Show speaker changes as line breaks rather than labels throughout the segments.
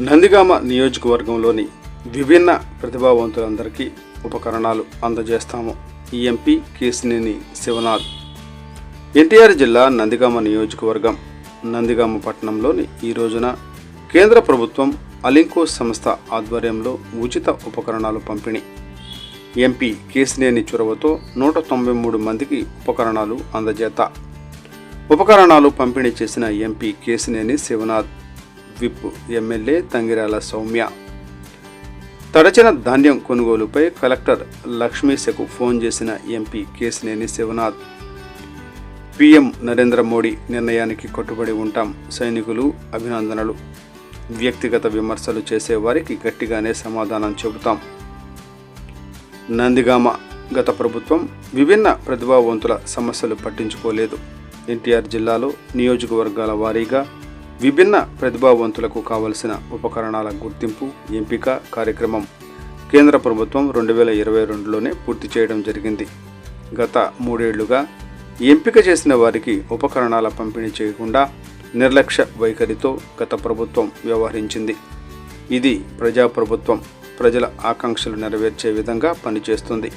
నందిగామ నియోజకవర్గంలోని విభిన్న ప్రతిభావంతులందరికీ ఉపకరణాలు అందజేస్తాము. ఈ ఎంపీ కేసినేని శివనాథ్. ఎన్టీఆర్ జిల్లా నందిగామ నియోజకవర్గం నందిగామ పట్టణంలోని ఈ రోజున కేంద్ర ప్రభుత్వం అలింకో సంస్థ ఆధ్వర్యంలో ఉచిత ఉపకరణాలు పంపిణీ. ఎంపీ కేసినేని చొరవతో నూట తొంభై మూడు మందికి ఉపకరణాలు అందజేత. ఉపకరణాలు పంపిణీ చేసిన MP Kesineni Sivanath whip MLA Thangirala Sowmya. తడచిన ధాన్యం కొనుగోలుపై కలెక్టర్ లక్ష్మీశకు ఫోన్ చేసిన ఎంపీ కేసినేని శివనాథ్. పీఎం నరేంద్ర మోడీ నిర్ణయానికి కట్టుబడి ఉంటాం సైనికులు అభినందనలు. వ్యక్తిగత విమర్శలు చేసేవారికి గట్టిగానే సమాధానం చెబుతాం. నందిగామ గత ప్రభుత్వం విభిన్న ప్రతిభావంతుల సమస్యలు పట్టించుకోలేదు. ఎన్టీఆర్ జిల్లాలో నియోజకవర్గాల వారీగా విభిన్న ప్రతిభావంతులకు కావలసిన ఉపకరణాల గుర్తింపు ఎంపిక కార్యక్రమం కేంద్ర ప్రభుత్వం రెండు వేల ఇరవై రెండులోనే పూర్తి చేయడం జరిగింది. గత మూడేళ్ళుగా ఎంపిక చేసిన వారికి ఉపకరణాల పంపిణీ చేయకుండా నిర్లక్ష్య వైఖరితో గత ప్రభుత్వం వ్యవహరించింది. ఇది ప్రజాప్రభుత్వం ప్రజల ఆకాంక్షలు నెరవేర్చే విధంగా పనిచేస్తుంది.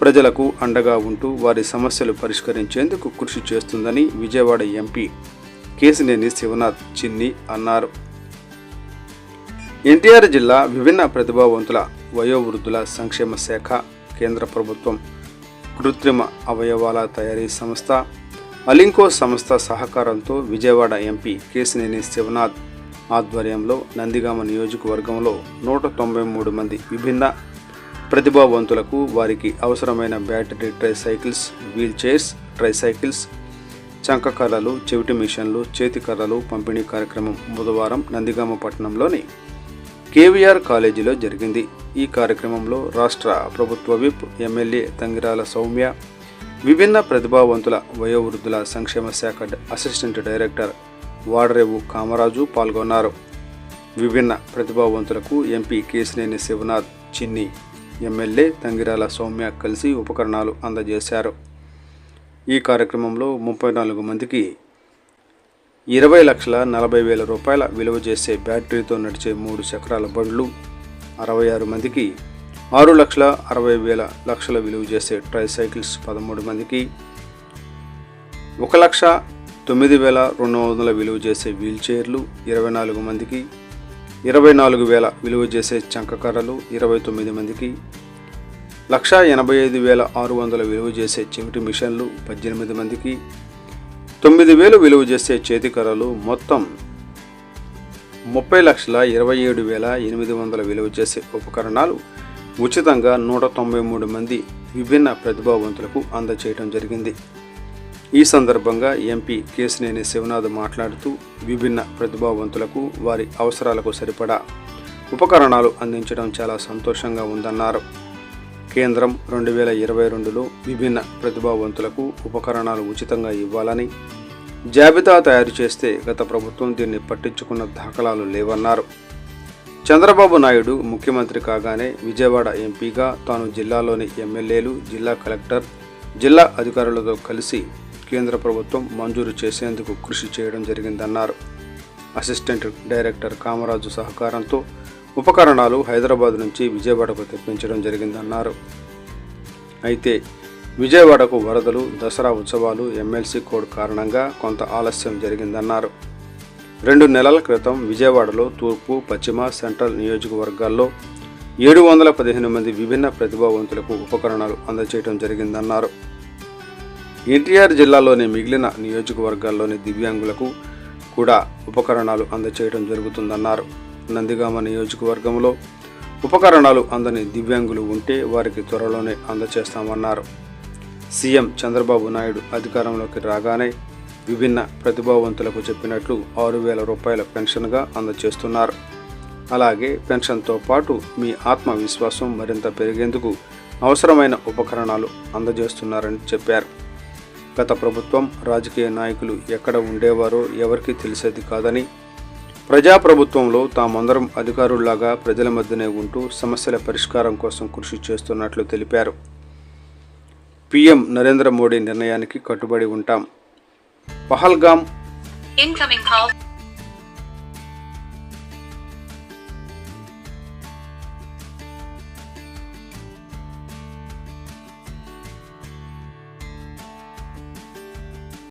ప్రజలకు అండగా ఉంటూ వారి సమస్యలు పరిష్కరించేందుకు కృషి చేస్తుందని విజయవాడ ఎంపీ కేసినేని శివనాథ్ చిన్ని అన్నారు. ఎన్టీఆర్ జిల్లా విభిన్న ప్రతిభావంతుల వయోవృద్ధుల సంక్షేమ శాఖ కేంద్ర ప్రభుత్వం కృత్రిమ అవయవాల తయారీ సంస్థ అలింకో సంస్థ సహకారంతో విజయవాడ ఎంపీ కేసినేని శివనాథ్ ఆధ్వర్యంలో నందిగామ నియోజకవర్గంలో నూట తొంభై మూడు మంది విభిన్న ప్రతిభావంతులకు వారికి అవసరమైన battery tricycles wheel chairs tricycles చంక కర్రలు చెవిటి మిషన్లు చేతి కర్రలు పంపిణీ కార్యక్రమం బుధవారం నందిగామ పట్టణంలోని కేవీఆర్ కాలేజీలో జరిగింది. ఈ కార్యక్రమంలో రాష్ట్ర ప్రభుత్వ విప్ ఎమ్మెల్యే తంగిరాల సౌమ్య విభిన్న ప్రతిభావంతుల వయోవృద్ధుల సంక్షేమ శాఖ అసిస్టెంట్ డైరెక్టర్ వాడరేవు కామరాజు పాల్గొన్నారు. విభిన్న ప్రతిభావంతులకు ఎంపీ కేసినేని శివనాథ్ చిన్ని ఎమ్మెల్యే తంగిరాల సౌమ్య కలిసి ఉపకరణాలు అందజేశారు. ఈ కార్యక్రమంలో ముప్పై నాలుగు మందికి ఇరవై లక్షల నలభై వేల రూపాయల విలువ చేసే బ్యాటరీతో నడిచే మూడు చక్రాల బండ్లు అరవై ఆరు మందికి ఆరు లక్షల అరవై వేల లక్షల విలువ చేసే ట్రైసైకిల్స్ పదమూడు మందికి ఒక లక్ష తొమ్మిది వేల రెండు వందల విలువ చేసే వీల్ చైర్లు ఇరవై నాలుగు మందికి ఇరవై నాలుగు వేల విలువ చేసే చంకకర్రలు ఇరవై తొమ్మిది మందికి లక్ష ఎనభై ఐదు వేల ఆరు వందల విలువ చేసే చెవిటి మిషన్లు పద్దెనిమిది మందికి తొమ్మిది వేలు విలువ చేసే చేతికరలు మొత్తం ముప్పై లక్షల ఇరవై ఏడు వేల ఎనిమిది వందల విలువ చేసే ఉపకరణాలు ఉచితంగా నూట తొంభై మూడు మంది విభిన్న ప్రతిభావంతులకు అందచేయడం జరిగింది. ఈ సందర్భంగా ఎంపీ కేసినేని శివనాథ్ మాట్లాడుతూ విభిన్న ప్రతిభావంతులకు వారి అవసరాలకు సరిపడా ఉపకరణాలు అందించడం చాలా సంతోషంగా ఉందన్నారు. కేంద్రం రెండు వేల ఇరవై రెండులో విభిన్న ప్రతిభావంతులకు ఉపకరణాలు ఉచితంగా ఇవ్వాలని జాబితా తయారు చేస్తే గత ప్రభుత్వం దీన్ని పట్టించుకున్న దాఖలాలు లేవన్నారు. చంద్రబాబు నాయుడు ముఖ్యమంత్రి కాగానే విజయవాడ ఎంపీగా తాను జిల్లాలోని ఎమ్మెల్యేలు జిల్లా కలెక్టర్ జిల్లా అధికారులతో కలిసి కేంద్ర ప్రభుత్వం మంజూరు చేసేందుకు కృషి చేయడం జరిగిందన్నారు. అసిస్టెంట్ డైరెక్టర్ కామరాజు సహకారంతో ఉపకరణాలు హైదరాబాద్ నుంచి విజయవాడకు తెప్పించడం జరిగిందన్నారు. అయితే విజయవాడకు వరదలు దసరా ఉత్సవాలు ఎమ్మెల్సీ కోడ్ కారణంగా కొంత ఆలస్యం జరిగిందన్నారు. రెండు నెలల క్రితం విజయవాడలో తూర్పు పశ్చిమ సెంట్రల్ నియోజకవర్గాల్లో ఏడు వందల పదిహేను మంది విభిన్న ప్రతిభావంతులకు ఉపకరణాలు అందచేయడం జరిగిందన్నారు. ఎన్టీఆర్ జిల్లాలోని మిగిలిన నియోజకవర్గాల్లోని దివ్యాంగులకు కూడా ఉపకరణాలు అందచేయడం జరుగుతుందన్నారు. నందిగామ నియోజకవర్గంలో ఉపకరణాలు అందని దివ్యాంగులు ఉంటే వారికి త్వరలోనే అందజేస్తామన్నారు సీఎం చంద్రబాబు నాయుడు అధికారంలోకి రాగానే విభిన్న ప్రతిభావంతులకు చెప్పినట్లు ఆరు వేల రూపాయల పెన్షన్గా అందజేస్తున్నారు అలాగే పెన్షన్తో పాటు మీ ఆత్మవిశ్వాసం మరింత పెరిగేందుకు అవసరమైన ఉపకరణాలు అందజేస్తున్నారని చెప్పారు. గత ప్రభుత్వం రాజకీయ నాయకులు ఎక్కడ ఉండేవారో ఎవరికీ తెలిసేది కాదని ప్రజాప్రభుత్వంలో తామందరం అధికారుల్లాగా ప్రజల మధ్యనే ఉంటూ సమస్యల పరిష్కారం కోసం కృషి చేస్తున్నట్లు తెలిపారు పీఎం నరేంద్ర మోడీ నిర్ణయానికి కట్టుబడి ఉంటాం పహల్గాం
ఇన్కమింగ్.